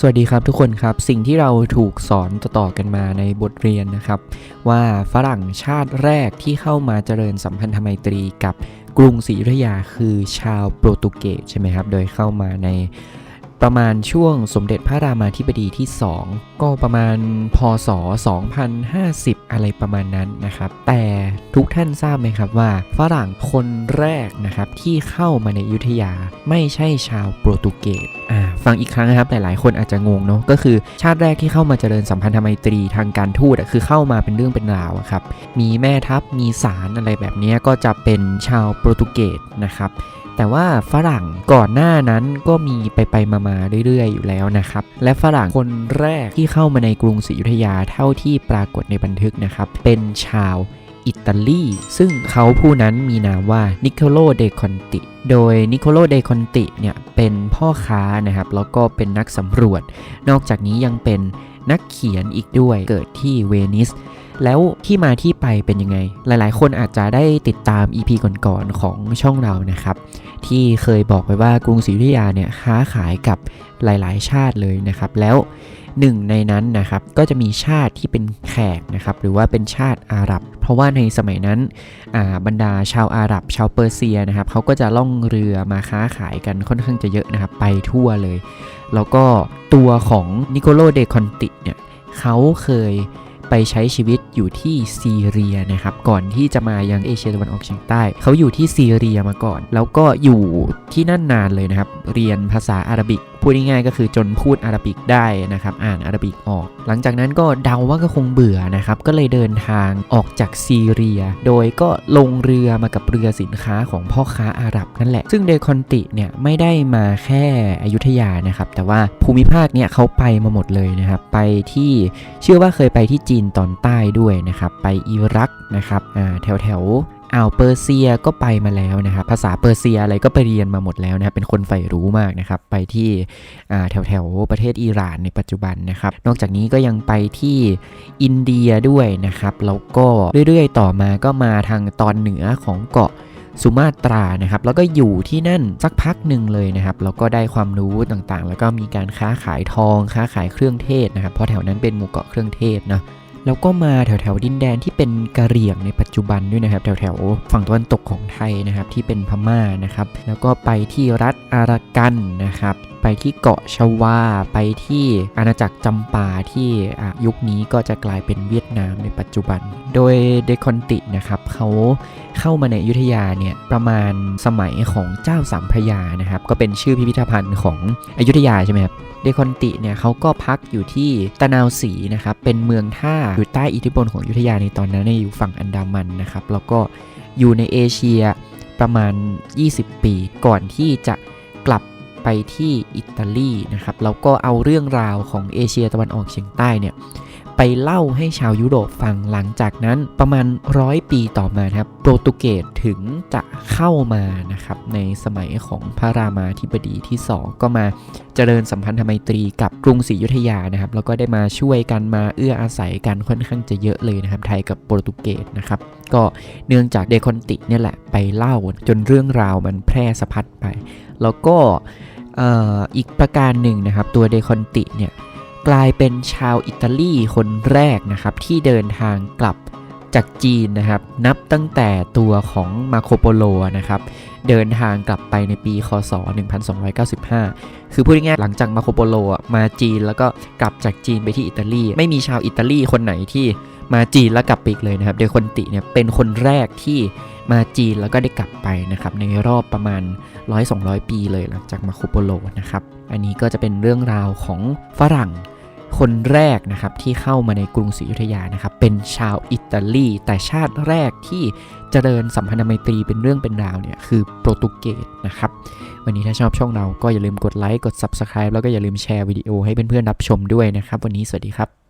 สวัสดีครับทุกคนครับ สิ่งที่เราถูกสอนต่อๆกันมาในบทเรียนนะครับ ว่าฝรั่งชาติแรกที่เข้ามาเจริญสัมพันธไมตรีกับกรุงศรีอยุธยาคือชาวโปรตุเกสใช่ไหมครับ โดยเข้ามาใน ประมาณช่วงสมเด็จพระรามาธิบดีที่ 2 ก็ประมาณพศ 2050 อะไรประมาณนั้นนะครับ แต่ทุกท่านทราบไหมครับว่า ฝรั่งคนแรกนะครับที่เข้ามาในอยุธยาไม่ใช่ชาวโปรตุเกสอ่าฟังอีกครั้งนะครับหลายๆ คนอาจจะงงเนาะก็คือชาติแรกที่เข้ามาเจริญสัมพันธไมตรีทางการทูตคือเข้ามาเป็นเรื่องเป็นราวครับมีแม่ทัพมีศาลอะไรแบบนี้ก็จะเป็นชาวโปรตุเกสนะครับ แต่ว่าฝรั่งก่อนหน้านั้นก็มีไปไปมามาเรื่อยๆ อยู่แล้วนะครับ และฝรั่งคนแรกที่เข้ามาในกรุงศรีอยุธยาเท่าที่ปรากฏในบันทึกนะครับ เป็นชาวอิตาลี ซึ่งเขาผู้นั้นมีนามว่านิโคโลเดคอนติ โดยนิโคโลเดคอนติเนี่ยเป็นพ่อค้านะครับ แล้วก็เป็นนักสำรวจ นอกจากนี้ยังเป็น นักเขียนอีกด้วยเกิดที่เวนิส แล้วที่มาที่ไปเป็นยังไง หลายๆ คนอาจจะได้ติดตาม EP ก่อนๆของช่องเรานะครับ ที่เคยบอกไว้ว่ากรุงศรีอยุธยาเนี่ยค้าขายกับหลายๆ ชาติเลยนะครับ แล้วหนึ่งในนั้นนะครับก็จะมีชาติที่เป็นแขกนะครับหรือว่าเป็นชาติอาหรับ เพราะว่าในสมัยนั้นบรรดาชาวอาหรับ ชาวเปอร์เซียนะครับเขาก็จะล่องเรือมาค้าขายกันค่อนข้างจะเยอะนะครับไปทั่วเลย แล้วก็ตัวของนิโคโลเดคอนติเนี่ยเขาเคย ไปใช้ชีวิตอยู่ที่ซีเรียนะครับก่อนที่จะมายังเอเชียตะวันออกเฉียงใต้ เขาอยู่ที่ซีเรียมาก่อน แล้วก็อยู่ที่นั่นนานเลยนะครับ เรียนภาษาอาหรับิก พูดง่ายๆก็คือจนพูดอาหรับิกได้นะครับอ่านอาหรับิกออก หลังจากนั้นก็เดาว่าก็คงเบื่อนะครับก็เลยเดินทางออกจากซีเรีย โดยก็ลงเรือมากับเรือสินค้าของพ่อค้าอาหรับนั่นแหละ ซึ่งเดคอนติเนี่ยไม่ได้มาแค่อยุธยานะครับแต่ว่าภูมิภาคเนี่ยเขาไปมาหมดเลยนะครับไปที่เชื่อว่าเคยไปที่จีนตอนใต้ด้วยนะครับไปอิรักนะครับแถวแถว อ่าวเปอร์เซียก็ไปมาแล้วนะครับภาษาเปอร์เซียอะไรก็ไปเรียนมาหมดแล้วนะครับเป็นคนใฝ่รู้มากนะครับไปที่แถวแถวประเทศอิหร่านในปัจจุบันนะครับนอกจากนี้ก็ยังไปที่อินเดียด้วยนะครับแล้วก็เรื่อยๆ ต่อมาก็มาทางตอนเหนือของเกาะสุมาตรานะครับแล้วก็อยู่ที่นั่นสักพักหนึ่งเลยนะครับแล้วก็ได้ความรู้ต่างๆ แล้วก็มีการค้าขายทองค้าขายเครื่องเทศนะครับเพราะแถวนั้นเป็นหมู่เกาะเครื่องเทศเนาะ แล้วก็มาแถวแถวๆดินแดนที่เป็นกะเหรี่ยงในปัจจุบันด้วยนะครับ แถวแถวๆฝั่งตะวันตกของไทยนะครับที่เป็นพม่านะครับ แล้วก็ไปที่รัฐอารากันนะครับ ไปที่เกาะชวา ไปที่อาณาจักรจำปาที่ยุคนี้ก็จะกลายเป็นเวียดนามในปัจจุบัน โดยเดคอนตินะครับเขาเข้ามาในอยุธยาเนี่ยประมาณสมัยของเจ้าสามพระยานะครับ ก็เป็นชื่อพิพิธภัณฑ์ของอยุธยาใช่ไหมครับเดคอนติเนี่ยเขาก็พักอยู่ที่ตะนาวศรีนะครับ เป็นเมืองท่าอยู่ใต้อิทธิพลของอยุธยาในตอนนั้นเนี่ยอยู่ฝั่งอันดามันนะครับ แล้วก็อยู่ในเอเชียประมาณ 20 ปีก่อนที่จะ ไปที่อิตาลีนะครับแล้วก็เอาเรื่องราวของเอเชียตะวันออกเฉียงใต้เนี่ยไปเล่าให้ชาวยุโรปฟังหลังจากนั้นประมาณร้อยปีต่อมาครับโปรตุเกสถึงจะเข้ามานะครับในสมัยของพระรามาธิบดีที่ 2 ก็มาเจริญสัมพันธไมตรีกับกรุงศรีอยุธยานะครับแล้วก็ได้มาช่วยกันมาเอื้ออาศัยกันค่อนข้างจะเยอะเลยนะครับไทยกับโปรตุเกสนะครับก็เนื่องจากเดคอนติเนี่ยแหละไปเล่าจนเรื่องราวมันแพร่สะพัดไป แล้วก็ อ,อ,อีกประการหนึ่งนะครับ ตัวเดคอนติเนี่ยกลายเป็นชาวอิตาลีคนแรกนะครับที่เดินทางกลับจากจีนนะครับ นับตั้งแต่ตัวของมาโคโปโลนะครับ เดินทางกลับไปในปีคศ 1295 คือพูดง่ายๆหลังจากมาโคโปโลมาจีนแล้วก็กลับจากจีนไปที่อิตาลี ไม่มีชาวอิตาลีคนไหนที่มาจีนแล้วกลับไปอีกเลยนะครับเดคอนติเนี่ยเป็นคนแรกที่มาจีนแล้วก็ได้กลับไปนะครับ ในรอบประมาณ 100-200 ปีเลยหลังจากมาโคโปโลนะครับ อันนี้ก็จะเป็นเรื่องราวของฝรั่ง คนแรกนะครับที่เข้ามาในกรุงศรีอยุธยานะครับเป็นชาวอิตาลีแต่ชาติแรกที่เจริญสัมพันธไมตรีเป็นเรื่องเป็นราวเนี่ยคือโปรตุเกสนะครับวันนี้ถ้าชอบช่องเราก็อย่าลืมกดไลค์กด Subscribe แล้วก็อย่าลืมแชร์วิดีโอให้เพื่อนๆรับชมด้วยนะครับ วันนี้สวัสดีครับ